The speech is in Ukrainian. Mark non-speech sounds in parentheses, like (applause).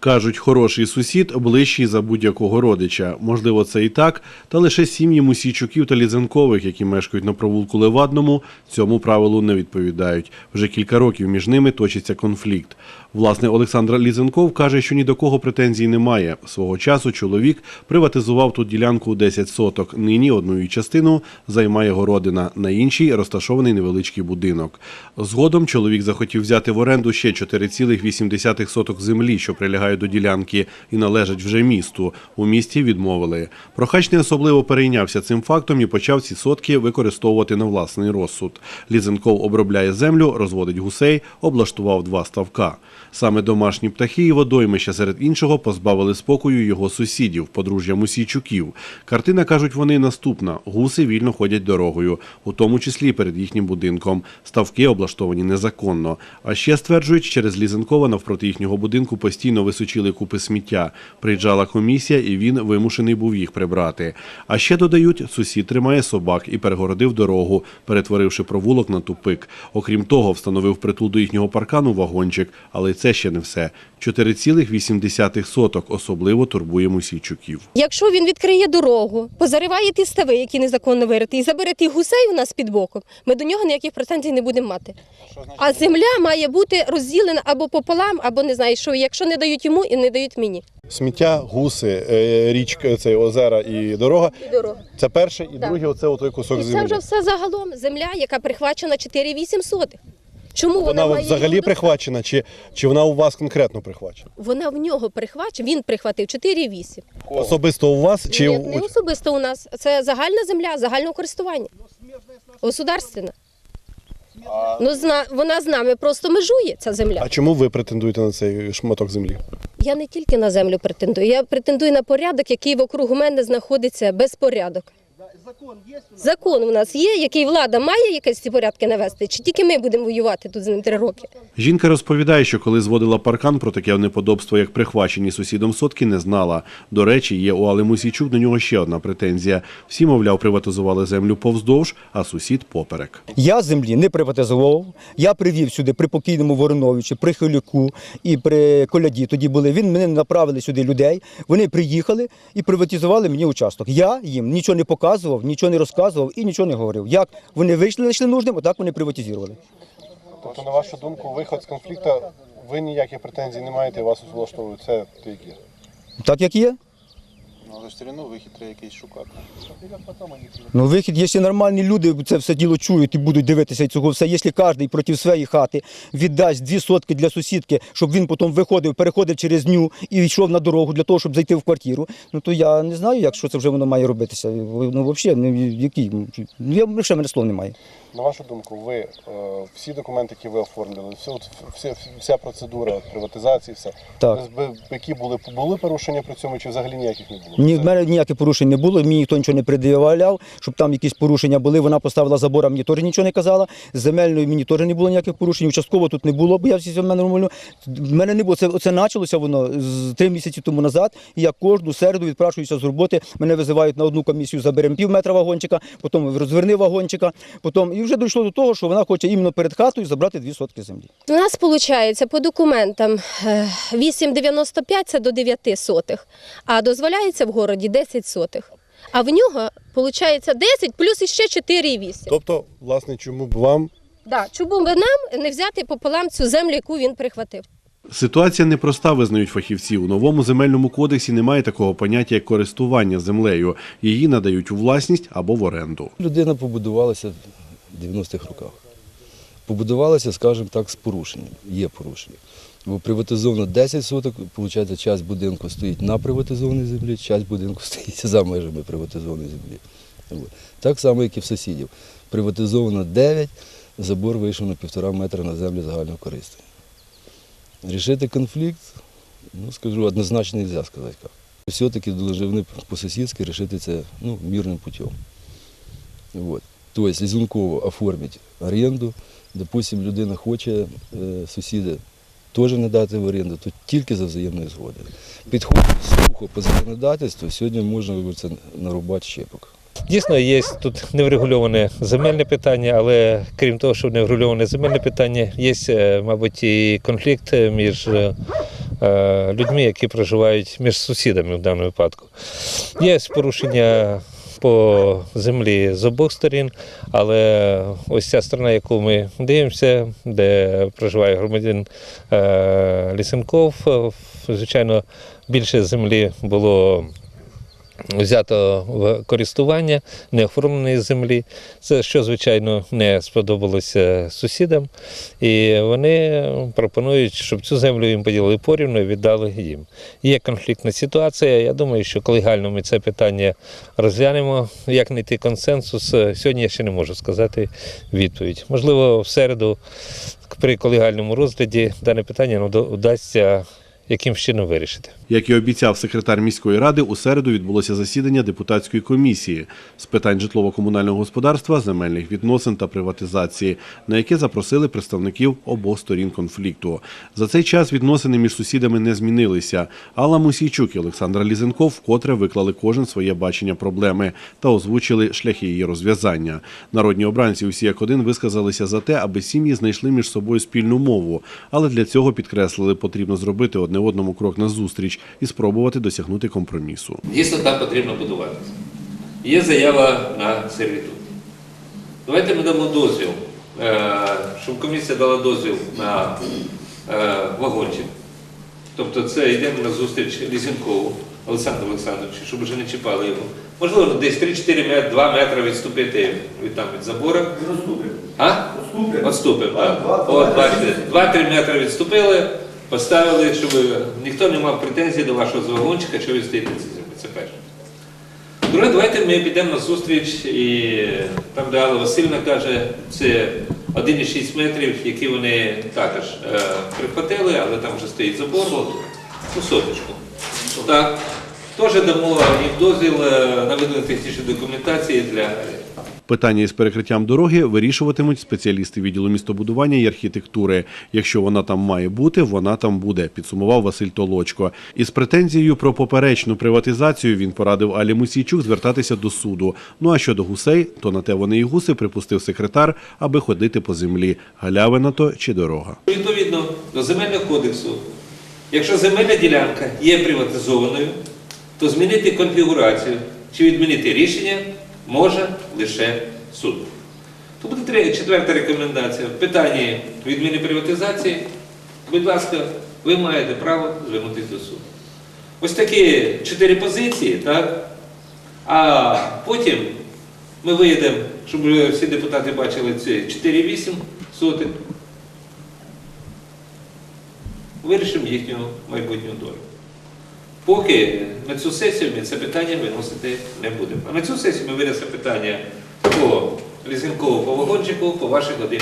Кажуть, хороший сусід ближчий за будь-якого родича. Можливо, це і так, та лише сім'ї Мусійчуків та Лізенкових, які мешкають на провулку Левадному, цьому правилу не відповідають. Вже кілька років між ними точиться конфлікт. Власне, Олександр Лізенков каже, що ні до кого претензій немає. Свого часу чоловік приватизував тут ділянку у 10 соток. Нині одну частину займає городина, на іншій розташований невеличкий будинок. Згодом чоловік захотів взяти в оренду ще 4,8 соток землі, що прилягають до ділянки і належать вже місту. У місті відмовили. Прохач не особливо перейнявся цим фактом і почав ці сотки використовувати на власний розсуд. Лізенков обробляє землю, розводить гусей, облаштував два ставка. Саме домашні птахи і водоймища серед іншого позбавили спокою його сусідів, подружжя Мусійчуків. Картина, кажуть вони, наступна. Гуси вільно ходять дорогою, у тому числі перед їхнім будинком. Ставки облаштовані незаконно. А ще стверджують, через Лізенкова навпроти їхнього будинку постійно височили купи сміття. Приїжджала комісія, і він вимушений був їх прибрати. А ще додають, сусід тримає собак і перегородив дорогу, перетворивши провулок на тупик. Окрім того, встановив притул до їхнього паркану вагончик, але це ще не все. 4,8 соток особливо турбує Мусійчуків. Якщо він відкриє дорогу, позариває ті стави, які незаконно вириті, і забере ті гусей у нас під боком, ми до нього ніяких претензій не будемо мати. А земля має бути розділена або пополам, або не знаю, що якщо не дають йому і не дають мені. Сміття, гуси, е, річка, цей озера і дорога. І дорогу. Це перше, і Так. друге оце отой кусок І це вже все загалом земля, яка прихвачена 4,8 сотих. Чому вона, Вона має взагалі його прихвачена, чи, чи вона у вас конкретно прихвачена? Вона в нього прихвачена, він прихватив 4,8. Особисто у вас чи Ні, у- не особисто у нас. Це загальна земля, загального користування. Государственна. Ну, зна, вона з нами просто межує, ця земля. а чому ви претендуєте на цей шматок землі? Я не тільки на землю претендую, я претендую на порядок, який вокруг мене знаходиться безпорядок. Закон у нас є, який влада має якісь ці порядки навести, чи тільки ми будемо воювати тут з ним три роки? Жінка розповідає, що коли зводила паркан про таке неподобство, як прихвачені сусідом сотки, не знала. До речі, є у Али Мусійчук до нього ще одна претензія. Всі, мовляв, приватизували землю повздовж, а сусід поперек. Я землі не приватизував. Я привів сюди при покійному Вороновичу, при Хилюку і при Коляді. Тоді були. Він мене направили сюди людей. Вони приїхали і приватизували мені участок. Я їм нічого не показував, нічого не розказував і нічого не говорив. Як вони вийшли, знайшли нужним, отак вони приватизували. Тобто, на вашу думку, виход з конфлікту, ви ніяких претензій не маєте, вас влаштовують. це тільки. Так як є. Ну, але все одно вихід треба якийсь шукати. Ну, вихід, якщо нормальні люди це все діло чують і будуть дивитися цього все, якщо кожен проти своєї хати віддасть дві сотки для сусідки, щоб він потім виходив, переходив через ню і йшов на дорогу для того, щоб зайти в квартиру, ну то я не знаю, як що це вже воно має робитися. Ну, взагалі, ну, які, ну, я ще мене слов немає. На вашу думку, ви е, всі документи, які ви оформлювали, вся, вся процедура приватизації, все, Так. які були, були порушення при цьому, чи взагалі ніяких не було? Ні, в мене ніяких порушень не було, мені ніхто нічого не пред'являв, щоб там якісь порушення були. Вона поставила забор, а мені теж нічого не казала. З Земельної мені теж не було ніяких порушень. Участково тут не було, бо я всі в мене нормально. В мене не було. Це, це почалося воно з три місяці тому назад. І я кожну середу відпрашуюся з роботи. Мене визивають на одну комісію, заберемо пів метра вагончика, потім розверни вагончика. Потім і вже дійшло до того, що вона хоче іменно перед хатою забрати дві сотки землі. У нас виходить по документам е, 8,95 це до 9 сотих, а дозволяється в городі 10 сотих. А в нього виходить 10 плюс іще 4,8. Тобто, власне, чому б вам Да, чому би нам не взяти пополам цю землю, яку він прихватив? Ситуація непроста, визнають фахівці. У новому земельному кодексі немає такого поняття, як користування землею. Її надають у власність або в оренду. Людина побудувалася в 90-х роках. Побудувалася, скажімо так, з порушенням. Є порушення. Бо приватизовано 10 соток, виходить, часть будинку стоїть на приватизованій землі, часть будинку (laughs) стоїть за межами приватизованої землі. Так само, як і в сусідів. Приватизовано 9, забор вийшов на півтора метра на землю загального користування. Рішити конфлікт, ну скажу, однозначно не можна сказати. як. Все-таки повинні по-сусідськи рішити це ну, мирним путем. Вот. То есть Лизункову оформить оренду, допустим, людина хоче е, сусіда теж надати в оренду, то тільки за взаємною згодою. Підходить сухо по законодавству, сьогодні можна вибратися нарубати щепок. Дійсно, є тут неврегульоване земельне питання, але крім того, що неврегульоване земельне питання, є, е, мабуть, і конфлікт між е, людьми, які проживають між сусідами в даному випадку. Є порушення по землі з обох сторін, але ось ця сторона, яку ми дивимося, де проживає громадянин е, Лісенков, е, звичайно, більше землі було взято в користування неоформленої землі. Це що, звичайно, не сподобалося сусідам. І вони пропонують, щоб цю землю їм поділили порівну і віддали їм. Є конфліктна ситуація. Я думаю, що колегально ми це питання розглянемо. Як знайти консенсус? Сьогодні я ще не можу сказати відповідь. Можливо, в середу при колегальному розгляді дане питання ну, вдасться яким чином вирішити. Як і обіцяв секретар міської ради, у середу відбулося засідання депутатської комісії з питань житлово-комунального господарства, земельних відносин та приватизації, на яке запросили представників обох сторін конфлікту. За цей час відносини між сусідами не змінилися. Алла Мусійчук і Олександр Лізенков вкотре виклали кожен своє бачення проблеми та озвучили шляхи її розв'язання. Народні обранці усі як один висказалися за те, аби сім'ї знайшли між собою спільну мову, але для цього підкреслили, потрібно зробити одне одному крок назустріч і спробувати досягнути компромісу. Дійсно, там потрібно будуватися. Є заява на сервітут. Давайте ми дамо дозвіл, е, щоб комісія дала дозвіл на е, вагончик. Тобто це йдемо на зустріч Лізінкову Олександру Олександровичу, щоб вже не чіпали його. Можливо, десь 3-4 метри, 2 метри відступити від, там, від забору. А? Відступимо. так. От, бачите, 2-3 метри відступили, поставили, щоб ніхто не мав претензій до вашого вагончика, що ви стоїте. Це перше. Друге, давайте ми підемо на зустріч, і там, де Алла Васильівна каже, це 1,6 метрів, які вони також е, прихватили, але там вже стоїть забор. Ну, соточку. Так. Теж дамо їм дозвіл е, на видалення технічної документації для Питання із перекриттям дороги вирішуватимуть спеціалісти відділу містобудування і архітектури. Якщо вона там має бути, вона там буде, підсумував Василь Толочко. Із претензією про поперечну приватизацію він порадив Алі Мусійчук звертатися до суду. Ну а щодо гусей, то на те вони і гуси припустив секретар, аби ходити по землі. Галявина то чи дорога. Відповідно до земельного кодексу, якщо земельна ділянка є приватизованою, то змінити конфігурацію чи відмінити рішення може лише суд. То буде четверта рекомендація. В питанні відміни приватизації, будь ласка, ви маєте право звернутися до суду. Ось такі чотири позиції, так? А потім ми виїдемо, щоб всі депутати бачили ці 4,8 сотих вирішимо їхню майбутню долю. Поки на цю сесію ми це питання виносити не будемо. А на цю сесію ми винесемо питання по лізинковому повагончику по ваших 1,6.